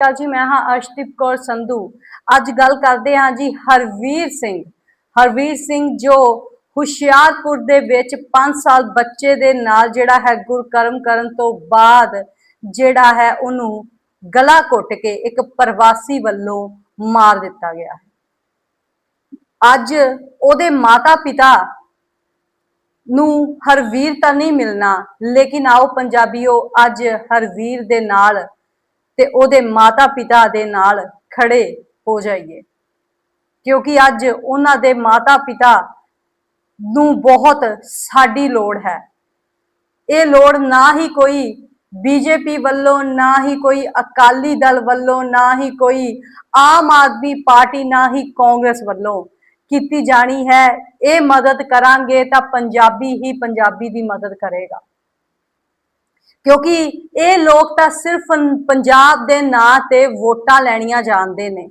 ਕਾਲ ਜੀ ਮੈਂ ਹਾਂ ਅਰਸ਼ਦੀਪ ਕੌਰ ਸੰਧੂ। ਅੱਜ ਗੱਲ ਕਰਦੇ ਹਾਂ ਜੀ ਹਰਵੀਰ ਸਿੰਘ। ਹਰਵੀਰ ਸਿੰਘ ਜੋ ਹੁਸ਼ਿਆਰਪੁਰ ਦੇ ਵਿੱਚ 5 ਸਾਲ ਬੱਚੇ ਦੇ ਨਾਲ ਜਿਹੜਾ ਹੈ ਗੁਰਕਰਮ ਕਰਨ ਤੋਂ ਬਾਅਦ ਜਿਹੜਾ ਹੈ ਉਹਨੂੰ ਗਲਾ ਘੁੱਟ ਕੇ ਇੱਕ ਪ੍ਰਵਾਸੀ ਵੱਲੋਂ ਮਾਰ ਦਿੱਤਾ ਗਿਆ ਹੈ। ਅੱਜ ਉਹਦੇ ਮਾਤਾ ਪਿਤਾ ਨੂੰ ਹਰਵੀਰ ਤਾਂ ਨਹੀਂ ਮਿਲਣਾ, ਲੇਕਿਨ ਆਓ ਪੰਜਾਬੀਓ, ਅੱਜ ਹਰਵੀਰ ਦੇ ਨਾਲ ਤੇ ਉਹਦੇ ਮਾਤਾ ਪਿਤਾ ਦੇ ਨਾਲ ਖੜੇ ਹੋ ਜਾਈਏ। ਕਿਉਂਕਿ ਅੱਜ ਉਹਨਾਂ ਦੇ ਮਾਤਾ ਪਿਤਾ ਨੂੰ ਬਹੁਤ ਸਾਡੀ ਲੋੜ ਹੈ। ਇਹ ਲੋੜ ਨਾ ਹੀ ਕੋਈ ਬੀਜੇਪੀ ਵੱਲੋਂ, ਨਾ ਹੀ ਕੋਈ ਅਕਾਲੀ ਦਲ ਵੱਲੋਂ, ਨਾ ਹੀ ਕੋਈ ਆਮ ਆਦਮੀ ਪਾਰਟੀ, ਨਾ ਹੀ ਕਾਂਗਰਸ ਵੱਲੋਂ ਕੀਤੀ ਜਾਣੀ ਹੈ। ਇਹ ਮਦਦ ਕਰਾਂਗੇ ਤਾਂ ਪੰਜਾਬੀ ਹੀ ਪੰਜਾਬੀ ਦੀ ਮਦਦ ਕਰੇਗਾ। ਕਿਉਂਕਿ ਇਹ ਲੋਕ ਤਾਂ ਸਿਰਫ ਪੰਜਾਬ ਦੇ ਨਾਂ ਤੇ ਵੋਟਾਂ ਲੈਣੀਆਂ ਜਾਣਦੇ ਨੇ।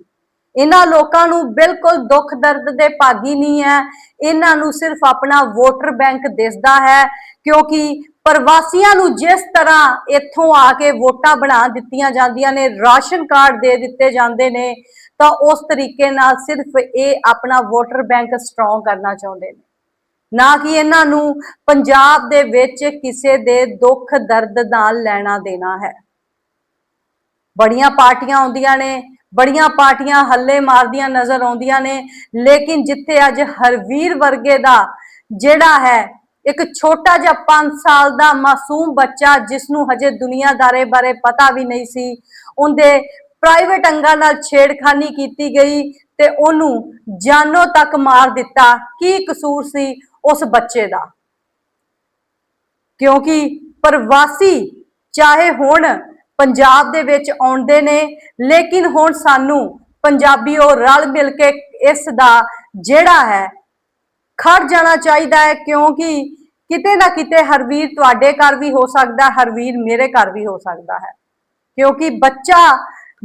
ਇਹਨਾਂ ਲੋਕਾਂ ਨੂੰ ਬਿਲਕੁਲ ਦੁੱਖ ਦਰਦ ਦੇ ਭਾਗੀ ਨਹੀਂ ਹੈ। ਇਹਨਾਂ ਨੂੰ ਸਿਰਫ ਆਪਣਾ ਵੋਟਰ ਬੈਂਕ ਦਿਸਦਾ ਹੈ, ਕਿਉਂਕਿ ਪ੍ਰਵਾਸੀਆਂ ਨੂੰ ਜਿਸ ਤਰ੍ਹਾਂ ਇੱਥੋਂ ਆ ਕੇ ਵੋਟਾਂ ਬਣਾ ਦਿੱਤੀਆਂ ਜਾਂਦੀਆਂ ਨੇ, ਰਾਸ਼ਨ ਕਾਰਡ ਦੇ ਦਿੱਤੇ ਜਾਂਦੇ ਨੇ, ਤਾਂ ਉਸ ਤਰੀਕੇ ਨਾਲ ਸਿਰਫ ਇਹ ਆਪਣਾ ਵੋਟਰ ਬੈਂਕ ਸਟਰੋਂਗ ਕਰਨਾ ਚਾਹੁੰਦੇ ਨੇ। ਨਾ ਕਿ ਇਹਨਾਂ ਨੂੰ ਪੰਜਾਬ ਦੇ ਵਿੱਚ ਕਿਸੇ ਦੇ ਦੁੱਖ ਦਰਦ ਨਾਲ ਲੈਣਾ ਦੇਣਾ ਹੈ। ਬੜੀਆਂ ਪਾਰਟੀਆਂ ਆਉਂਦੀਆਂ ਨੇ, ਬੜੀਆਂ ਪਾਰਟੀਆਂ ਹੱਲੇ ਮਾਰਦੀਆਂ ਨਜ਼ਰ ਆਉਂਦੀਆਂ ਨੇ, ਲੇਕਿਨ ਜਿੱਥੇ ਅੱਜ ਹਰਵੀਰ ਵਰਗੇ ਦਾ ਜਿਹੜਾ ਹੈ, ਇੱਕ ਛੋਟਾ ਜਿਹਾ 5 ਸਾਲ ਦਾ ਮਾਸੂਮ ਬੱਚਾ ਜਿਸ ਨੂੰ ਹਜੇ ਦੁਨੀਆਦਾਰੇ ਬਾਰੇ ਪਤਾ ਵੀ ਨਹੀਂ ਸੀ, ਉਹਦੇ ਪ੍ਰਾਈਵੇਟ ਅੰਗਾਂ ਨਾਲ ਛੇੜਖਾਨੀ ਕੀਤੀ ਗਈ ਤੇ ਉਹਨੂੰ ਜਾਨੋਂ ਤੱਕ ਮਾਰ ਦਿੱਤਾ। ਕੀ ਕਸੂਰ ਸੀ? ਉਸ ਬੱਚੇ ਦਾ। ਕਿਉਂਕਿ ਪ੍ਰਵਾਸੀ ਚਾਹੇ ਹੁਣ ਪੰਜਾਬ ਦੇ ਵਿੱਚ ਆਉਂਦੇ ਨੇ, ਲੇਕਿਨ ਹੁਣ ਸਾਨੂੰ ਪੰਜਾਬੀਓ ਰਲ ਮਿਲ ਕੇ ਇਸ ਦਾ ਜਿਹੜਾ ਹੈ, ਖੜ ਜਾਣਾ ਚਾਹੀਦਾ ਹੈ, ਕਿਉਂਕਿ ਕਿਤੇ ਨਾ ਕਿਤੇ ਹਰਵੀਰ ਤੁਹਾਡੇ ਘਰ ਵੀ ਹੋ ਸਕਦਾ, ਹਰਵੀਰ ਮੇਰੇ ਘਰ ਵੀ ਹੋ ਸਕਦਾ ਹੈ। ਕਿਉਂਕਿ ਬੱਚਾ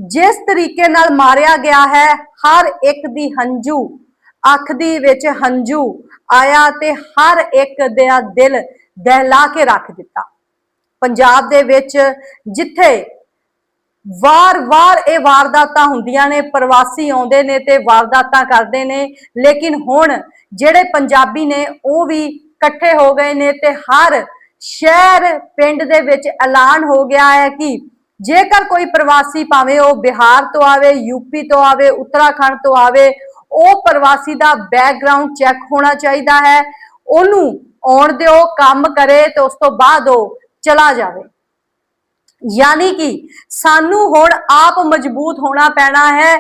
ਜਿਸ ਤਰੀਕੇ ਨਾਲ ਮਾਰਿਆ ਗਿਆ ਹੈ, ਹਰ ਇੱਕ ਦੀ ਹੰਝੂ ਅੱਖ ਦੀ ਵਿੱਚ ਹੰਝੂ ਆਇਆ ਤੇ ਹਰ ਇੱਕ ਦਾ ਦਿਲ ਦਹਿਲਾ ਕੇ ਰੱਖ ਦਿੱਤਾ। ਪੰਜਾਬ ਦੇ ਵਿੱਚ ਜਿੱਥੇ ਵਾਰ-ਵਾਰ ਇਹ ਵਾਰਦਾਤਾਂ ਹੁੰਦੀਆਂ ਨੇ, ਪ੍ਰਵਾਸੀ ਆਉਂਦੇ ਨੇ ਤੇ ਵਾਰਦਾਤਾਂ ਕਰਦੇ ਨੇ, ਲੇਕਿਨ ਹੁਣ ਜਿਹੜੇ ਪੰਜਾਬੀ ਨੇ ਉਹ ਵੀ ਇਕੱਠੇ ਹੋ ਗਏ ਨੇ ਤੇ ਹਰ ਸ਼ਹਿਰ ਪਿੰਡ ਦੇ ਵਿੱਚ ਐਲਾਨ ਹੋ ਗਿਆ ਹੈ ਕਿ ਜੇਕਰ ਕੋਈ ਪ੍ਰਵਾਸੀ ਭਾਵੇਂ ਉਹ ਬਿਹਾਰ ਤੋਂ ਆਵੇ ਯੂਪੀ ਤੋਂ ਆਵੇ, ਉੱਤਰਾਖੰਡ ਤੋਂ ਆਵੇ ਉਹ ਪ੍ਰਵਾਸੀ ਦਾ ਬੈਕਗ੍ਰਾਉਂਡ ਚੈੱਕ ਹੋਣਾ ਚਾਹੀਦਾ ਹੈ। ਉਹਨੂੰ ਆਉਣ ਦਿਓ, ਕੰਮ ਕਰੇ ਤੇ ਉਸ ਤੋਂ ਬਾਅਦ ਉਹ ਚਲਾ ਜਾਵੇ। ਯਾਨੀ ਕਿ ਸਾਨੂੰ ਹੁਣ ਆਪ ਮਜ਼ਬੂਤ ਹੋਣਾ ਪੈਣਾ ਹੈ।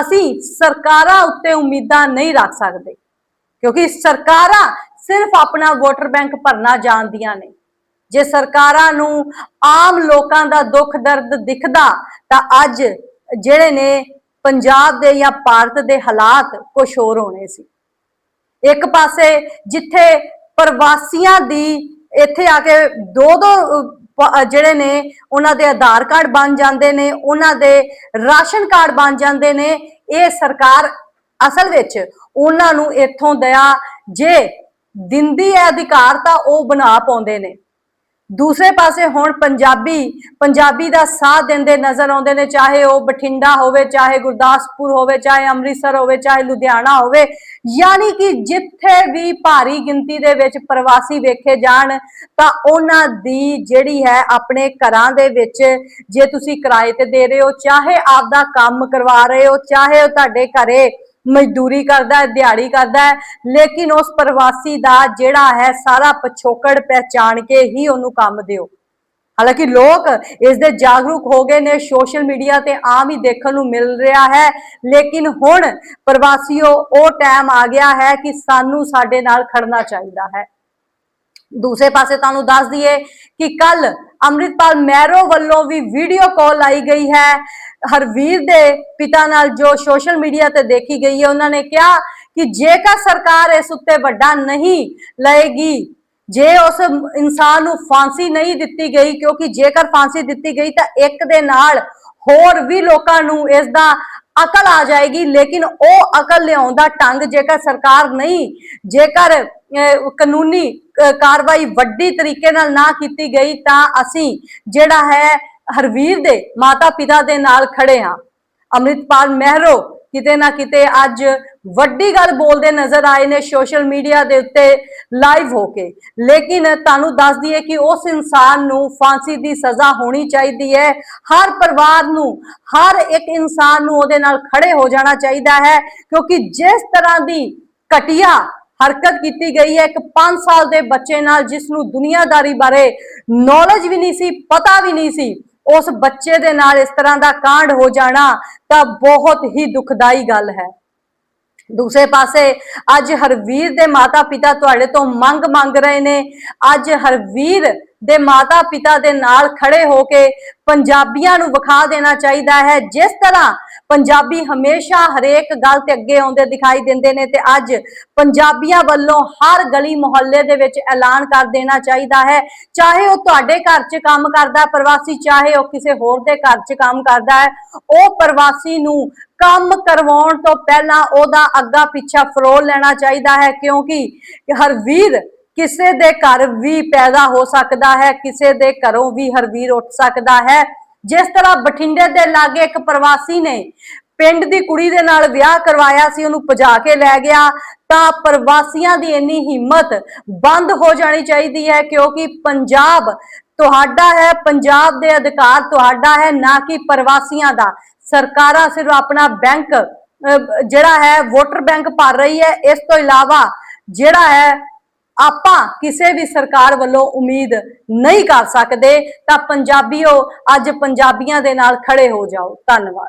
ਅਸੀਂ ਸਰਕਾਰਾਂ ਉੱਤੇ ਉਮੀਦਾਂ ਨਹੀਂ ਰੱਖ ਸਕਦੇ। ਕਿਉਂਕਿ ਸਰਕਾਰਾਂ ਸਿਰਫ ਆਪਣਾ ਵੋਟਰ ਬੈਂਕ ਭਰਨਾ ਜਾਣਦੀਆਂ ਨੇ। ਜੇ ਸਰਕਾਰਾਂ ਨੂੰ ਆਮ ਲੋਕਾਂ ਦਾ ਦੁੱਖ ਦਰਦ ਦਿਖਦਾ ਤਾਂ ਅੱਜ ਜਿਹੜੇ ਨੇ ਪੰਜਾਬ ਦੇ ਜਾਂ ਭਾਰਤ ਦੇ ਹਾਲਾਤ ਕੁਝ ਹੋਰ ਹੋਣੇ ਸੀ। ਇੱਕ ਪਾਸੇ ਜਿੱਥੇ ਪ੍ਰਵਾਸੀਆਂ ਦੀ ਇੱਥੇ ਆ ਕੇ ਦੋ ਦੋ ਜਿਹੜੇ ਨੇ, ਉਹਨਾਂ ਦੇ ਆਧਾਰ ਕਾਰਡ ਬਣ ਜਾਂਦੇ ਨੇ, ਉਹਨਾਂ ਦੇ ਰਾਸ਼ਨ ਕਾਰਡ ਬਣ ਜਾਂਦੇ ਨੇ, ਇਹ ਸਰਕਾਰ ਅਸਲ ਵਿੱਚ ਉਹਨਾਂ ਨੂੰ ਇੱਥੋਂ ਦਇਆ, ਜੇ ਦਿੰਦੀ ਹੈ ਅਧਿਕਾਰ ਤਾਂ ਉਹ ਬਣਾ ਪਾਉਂਦੇ ਨੇ। ਦੂਸਰੇ ਪਾਸੇ ਹੁਣ ਪੰਜਾਬੀ ਪੰਜਾਬੀ ਦਾ ਸਾਥ ਦਿੰਦੇ ਨਜ਼ਰ ਆਉਂਦੇ ਨੇ, ਚਾਹੇ ਉਹ ਬਠਿੰਡਾ ਹੋਵੇ, ਚਾਹੇ ਗੁਰਦਾਸਪੁਰ ਹੋਵੇ, ਚਾਹੇ ਅੰਮ੍ਰਿਤਸਰ ਹੋਵੇ, ਚਾਹੇ ਲੁਧਿਆਣਾ ਹੋਵੇ, ਯਾਨੀ ਕਿ ਜਿੱਥੇ ਵੀ ਭਾਰੀ ਗਿਣਤੀ ਦੇ ਵਿੱਚ ਪ੍ਰਵਾਸੀ ਵੇਖੇ ਜਾਣ, ਤਾਂ ਉਹਨਾਂ ਦੀ ਜਿਹੜੀ ਹੈ ਆਪਣੇ ਘਰਾਂ ਦੇ ਵਿੱਚ ਜੇ ਤੁਸੀਂ ਕਿਰਾਏ ਤੇ ਦੇ ਰਹੇ ਹੋ, ਚਾਹੇ ਆਪਦਾ ਕੰਮ ਕਰਵਾ ਰਹੇ ਹੋ, ਚਾਹੇ ਉਹ ਤੁਹਾਡੇ ਘਰੇ ਮਜ਼ਦੂਰੀ ਕਰਦਾ ਹੈ, ਦਿਹਾੜੀ ਕਰਦਾ ਹੈ, ਲੇਕਿਨ ਉਸ ਪ੍ਰਵਾਸੀ ਦਾ ਜਿਹੜਾ ਹੈ ਸਾਰਾ ਪਿਛੋਕੜ ਪਹਿਚਾਣ ਕੇ ਹੀ ਉਹਨੂੰ ਕੰਮ ਦਿਓ। ਹਾਲਾਂਕਿ ਲੋਕ ਇਸ ਦੇ ਜਾਗਰੂਕ ਹੋ ਗਏ ਨੇ, ਸੋਸ਼ਲ ਮੀਡੀਆ ਤੇ ਆਮ ਹੀ ਦੇਖਣ ਨੂੰ ਮਿਲ ਰਿਹਾ ਹੈ, ਲੇਕਿਨ ਹੁਣ ਪ੍ਰਵਾਸੀਓ, ਉਹ ਟਾਈਮ ਆ ਗਿਆ ਹੈ ਕਿ ਸਾਨੂੰ ਸਾਡੇ ਨਾਲ ਖੜਨਾ ਚਾਹੀਦਾ ਹੈ। ਦੂਸਰੇ ਪਾਸੇ ਤੁਹਾਨੂੰ ਦੱਸ ਦਈਏ ਕਿ ਕੱਲ ਅੰਮ੍ਰਿਤਪਾਲ ਮਹਿਰੋ ਵੱਲੋਂ ਵੀ ਵੀਡੀਓ ਕਾਲ ਆਈ ਗਈ ਹੈ। ਹਰਵੀਰ ਦੇ ਪਿਤਾ ਨਾਲ ਜੋ ਸੋਸ਼ਲ ਮੀਡੀਆ ਤੇ ਦੇਖੀ ਗਈ ਹੈ ਉਹਨਾਂ ਨੇ ਕਿਹਾ ਕਿ ਜੇਕਰ ਸਰਕਾਰ ਇਸ ਉੱਤੇ ਵੱਡਾ ਨਹੀਂ ਲਏਗੀ ਜੇ ਉਸ ਇਨਸਾਨ ਨੂੰ ਫਾਂਸੀ ਨਹੀਂ ਦਿੱਤੀ ਗਈ ਕਿਉਂਕਿ ਜੇਕਰ ਫਾਂਸੀ ਦਿੱਤੀ ਗਈ ਤਾਂ ਇੱਕ ਦੇ ਨਾਲ ਹੋਰ ਵੀ ਲੋਕਾਂ ਨੂੰ ਇਸ ਦਾ ਅਕਲ ਆ ਜਾਏਗੀ ਲੇਕਿਨ ਉਹ ਅਕਲ ਲਿਆਉਣ ਦਾ ਢੰਗ ਜੇਕਰ ਸਰਕਾਰ ਨਹੀਂ ਜੇਕਰ ਅਹ, ਕਾਨੂੰਨੀ ਕਾਰਵਾਈ ਵੱਡੀ ਤਰੀਕੇ ਨਾਲ ਨਾ ਕੀਤੀ ਗਈ ਤਾਂ ਅਸੀਂ ਜਿਹੜਾ ਹੈ ਹਰਵੀਰ ਦੇ ਮਾਤਾ ਪਿਤਾ ਦੇ ਨਾਲ ਖੜੇ ਹਾਂ। ਅੰਮ੍ਰਿਤਪਾਲ ਮਹਿਰੋ ਕਿਤੇ ਨਾ ਕਿਤੇ ਅੱਜ ਵੱਡੀ ਗੱਲ ਬੋਲਦੇ ਨਜ਼ਰ ਆਏ ਨੇ ਸੋਸ਼ਲ ਮੀਡੀਆ ਦੇ ਉੱਤੇ ਲਾਈਵ ਹੋ ਕੇ। ਲੇਕਿਨ ਤੁਹਾਨੂੰ ਦੱਸ ਦਈਏ ਕਿ ਉਸ ਇਨਸਾਨ ਨੂੰ ਫਾਂਸੀ ਦੀ ਸਜ਼ਾ ਹੋਣੀ ਚਾਹੀਦੀ ਹੈ। ਹਰ ਪਰਿਵਾਰ ਨੂੰ, ਹਰ ਇੱਕ ਇਨਸਾਨ ਨੂੰ ਉਹਦੇ ਨਾਲ ਖੜੇ ਹੋ ਜਾਣਾ ਚਾਹੀਦਾ ਹੈ ਕਿਉਂਕਿ ਜਿਸ ਤਰ੍ਹਾਂ ਦੀ ਘਟੀਆ ਹਰਕਤ ਕੀਤੀ ਗਈ ਹੈ, ਇੱਕ 5 ਸਾਲ ਦੇ ਬੱਚੇ ਨਾਲ ਜਿਸ ਨੂੰ ਦੁਨੀਆਦਾਰੀ ਬਾਰੇ ਨੌਲੇਜ ਵੀ ਨਹੀਂ ਸੀ, ਪਤਾ ਵੀ ਨਹੀਂ ਸੀ ਉਸ ਬੱਚੇ ਦੇ ਨਾਲ ਇਸ ਤਰ੍ਹਾਂ ਦਾ ਕਾਂਡ ਹੋ ਜਾਣਾ ਤਾਂ ਬਹੁਤ ਹੀ ਦੁਖਦਾਈ ਗੱਲ ਹੈ। ਦੂਸਰੇ ਪਾਸੇ, ਅੱਜ ਹਰਵੀਰ ਦੇ ਮਾਤਾ ਪਿਤਾ ਤੁਹਾਡੇ ਤੋਂ ਮੰਗ ਮੰਗ ਰਹੇ ਨੇ। ਅੱਜ ਹਰਵੀਰ ਦੇ ਮਾਤਾ ਪਿਤਾ ਦੇ ਨਾਲ ਖੜੇ ਹੋ ਕੇ ਪੰਜਾਬੀਆਂ ਨੂੰ ਵਿਖਾ ਦੇਣਾ ਚਾਹੀਦਾ ਹੈ। ਜਿਸ ਤਰ੍ਹਾਂ ਪੰਜਾਬੀ ਹਮੇਸ਼ਾ ਹਰੇਕ ਗੱਲ ਤੇ ਅੱਗੇ ਆਉਂਦੇ ਦਿਖਾਈ ਦਿੰਦੇ ਨੇ ਤੇ ਅੱਜ ਪੰਜਾਬੀਆਂ ਵੱਲੋਂ ਹਰ ਗਲੀ ਮੁਹੱਲੇ ਦੇ ਵਿੱਚ ਐਲਾਨ ਕਰ ਦੇਣਾ ਚਾਹੀਦਾ ਹੈ। ਚਾਹੇ ਉਹ ਤੁਹਾਡੇ ਘਰ 'ਚ ਕੰਮ ਕਰਦਾ ਪ੍ਰਵਾਸੀ ਚਾਹੇ ਉਹ ਕਿਸੇ ਹੋਰ ਦੇ ਘਰ 'ਚ ਕੰਮ ਕਰਦਾ ਹੈ, ਉਹ ਪ੍ਰਵਾਸੀ ਨੂੰ ਕੰਮ ਕਰਵਾਉਣ ਤੋਂ ਪਹਿਲਾਂ ਉਹਦਾ ਅੱਗਾ ਪਿੱਛਾ ਫਰੋਲ ਲੈਣਾ ਚਾਹੀਦਾ ਹੈ ਕਿਉਂਕਿ ਹਰਵੀਰ ਕਿਸੇ ਦੇ ਘਰ ਵੀ ਪੈਦਾ ਹੋ ਸਕਦਾ ਹੈ, ਕਿਸੇ ਦੇ ਘਰੋਂ ਵੀ ਹਰਵੀਰ ਉੱਠ ਸਕਦਾ ਹੈ। ਜਿਸ ਤਰ੍ਹਾਂ ਬਠਿੰਡੇ ਦੇ ਲਾਗੇ ਇੱਕ ਪ੍ਰਵਾਸੀ ਨੇ ਪਿੰਡ ਦੀ ਕੁੜੀ ਦੇ ਨਾਲ ਵਿਆਹ ਕਰਵਾਇਆ ਸੀ, ਉਹਨੂੰ ਭਜਾ ਕੇ ਲੈ ਗਿਆ, ਤਾਂ ਪ੍ਰਵਾਸੀਆਂ ਦੀ ਇੰਨੀ ਹਿੰਮਤ ਬੰਦ ਹੋ ਜਾਣੀ ਚਾਹੀਦੀ ਹੈ ਕਿਉਂਕਿ ਪੰਜਾਬ ਤੁਹਾਡਾ ਹੈ, ਪੰਜਾਬ ਦੇ ਅਧਿਕਾਰ ਤੁਹਾਡਾ ਹੈ, ਨਾ ਕਿ ਪ੍ਰਵਾਸੀਆਂ ਦਾ। ਸਰਕਾਰਾਂ ਸਿਰਫ ਆਪਣਾ ਬੈਂਕ ਜਿਹੜਾ ਹੈ, ਵੋਟਰ ਬੈਂਕ ਭਰ ਰਹੀ ਹੈ। ਇਸ ਤੋਂ ਇਲਾਵਾ ਜਿਹੜਾ ਹੈ ਆਪਾਂ ਕਿਸੇ ਵੀ ਸਰਕਾਰ ਵੱਲੋਂ ਉਮੀਦ ਨਹੀਂ ਕਰ ਸਕਦੇ, ਤਾਂ ਪੰਜਾਬੀਓ ਅੱਜ ਪੰਜਾਬੀਆਂ ਦੇ ਨਾਲ ਖੜੇ ਹੋ ਜਾਓ। ਧੰਨਵਾਦ।